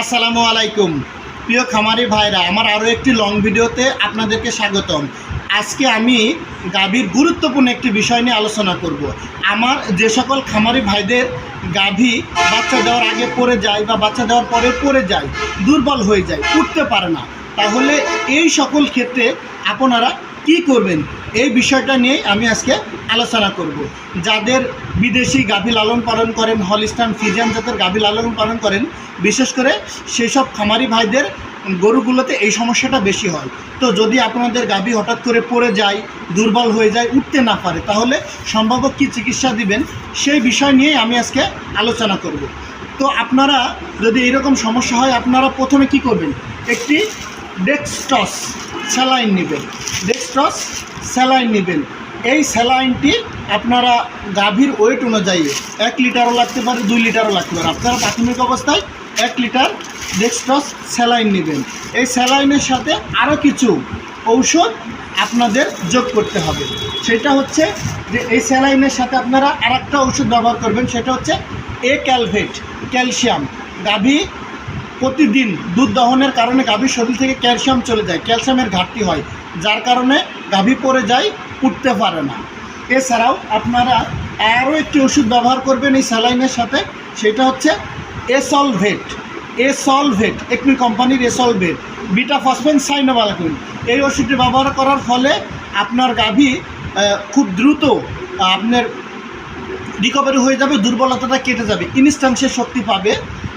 আসসালামু আলাইকুম। প্রিয় খামারি ভাইরা, আমার আরও একটি লং ভিডিওতে আপনাদেরকে স্বাগতম। আজকে আমি গাভীর গুরুত্বপূর্ণ একটি বিষয় নিয়ে আলোচনা করব। আমার যে সকল খামারি ভাইদের গাভী বাচ্চা দেওয়ার আগে পড়ে যায় বা বাচ্চা দেওয়ার পরে পড়ে যায়, দুর্বল হয়ে যায়, উঠতে পারে না, তাহলে এই সকল ক্ষেত্রে আপনারা কি করবেন? এই বিষয়টা নিয়ে আমি আজকে আলোচনা করব। যাদের বিদেশি গাভী লালন পালন করেন, হলিস্টান ফিজিয়ান জাতের গাভী লালন পালন করেন, বিশেষ করে সেই সব খামারি ভাইদের গরুগুলোতে এই সমস্যাটা বেশি হয়। তো যদি আপনাদের গাভী হঠাৎ করে পড়ে যায়, দুর্বল হয়ে যায়, উঠতে না পারে, তাহলে সম্ভাব্য কী চিকিৎসা দিবেন? সেই বিষয় নিয়ে আমি আজকে আলোচনা করব। তো আপনারা যদি এরকম সমস্যা হয়, আপনারা প্রথমে কি করবেন? একটি ডেক্সটস স্যালাইন নেবেন। ডেক্সটস স্যালাইন নেবেন। এই স্যালাইনটি আপনারা গাভীর ওয়েট অনুযায়ী এক লিটারও লাগতে পারে, দুই লিটারও লাগতে পারে। আপনারা প্রাথমিক অবস্থায় এক লিটার ডেক্সটস স্যালাইন নেবেন। এই স্যালাইনের সাথে আরও কিছু ঔষধ আপনাদের যোগ করতে হবে। সেটা হচ্ছে যে এই স্যালাইনের সাথে আপনারা আর একটা ওষুধ ব্যবহার করবেন, সেটা হচ্ছে এ ক্যালভেট ক্যালসিয়াম গাভী প্রতিদিন দুধ দহনের কারণে গাভীর শরীর থেকে ক্যালসিয়াম চলে যায়, ক্যালসিয়ামের ঘাটতি হয়, যার কারণে গাভী পড়ে যায়, উঠতে পারে না। এছাড়াও আপনারা আরও একটি ওষুধ ব্যবহার করবেন এই স্যালাইনের সাথে, সেটা হচ্ছে এসলভেট। এসলভেট, একটি কোম্পানির এসলভেট বিটা ফসফেন সাইনোবালাকুইন এই ওষুধটি ব্যবহার করার ফলে আপনার গাভী খুব দ্রুত আপনার রিকভারি হয়ে যাবে, দুর্বলতাটা কেটে যাবে ইনস্ট্যান্ট সে শক্তি পাবে।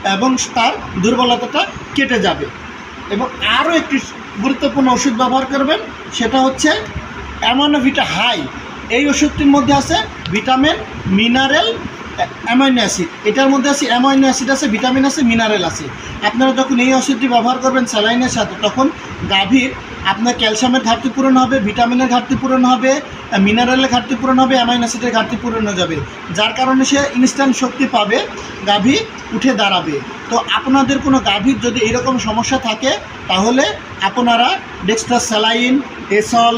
এবং তার দুর্বলতাটা কেটে যাবে। এবং আরও একটি গুরুত্বপূর্ণ ওষুধ ব্যবহার করবেন, সেটা হচ্ছে অ্যামানোভিটা হাই। এই ওষুধটির মধ্যে আছে ভিটামিন, মিনারেল অ্যামাইনো অ্যাসিড। এটার মধ্যে আছে অ্যামাইনো অ্যাসিড আছে, ভিটামিন আছে, মিনারেল আছে। আপনারা যখন এই ওষুধটি ব্যবহার করবেন স্যালাইনের সাথে, তখন গাভীর আপনার ক্যালসিয়ামের ঘাটতি পূরণ হবে, ভিটামিনের ঘাটতি পূরণ হবে, মিনারেলের ঘাটতি পূরণ হবে, অ্যামাইনো অ্যাসিডের ঘাটতি পূরণ হয়ে যাবে। যার কারণে সে ইনস্ট্যান্ট শক্তি পাবে, গাভী উঠে দাঁড়াবে। তো আপনাদের কোনো গাভীর যদি এরকম সমস্যা থাকে, তাহলে আপনারা ডেক্সট্রা স্যালাইন এসল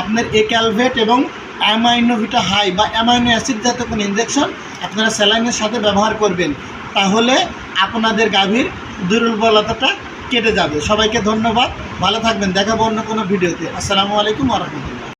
আপনার এ ক্যালভেট এবং অ্যামাইনোভিটা হাই বা অ্যামাইনো অ্যাসিড জাতীয় কোনো ইঞ্জেকশন আপনারা স্যালাইনের সাথে ব্যবহার করবেন, তাহলে আপনাদের গাভীর দুর্বলতাটা কেটে যাবে। সবাইকে ধন্যবাদ, ভালো থাকবেন, দেখাবো অন্য কোনো ভিডিওতে। আসসালামু আলাইকুম রহমতুল্লাহ।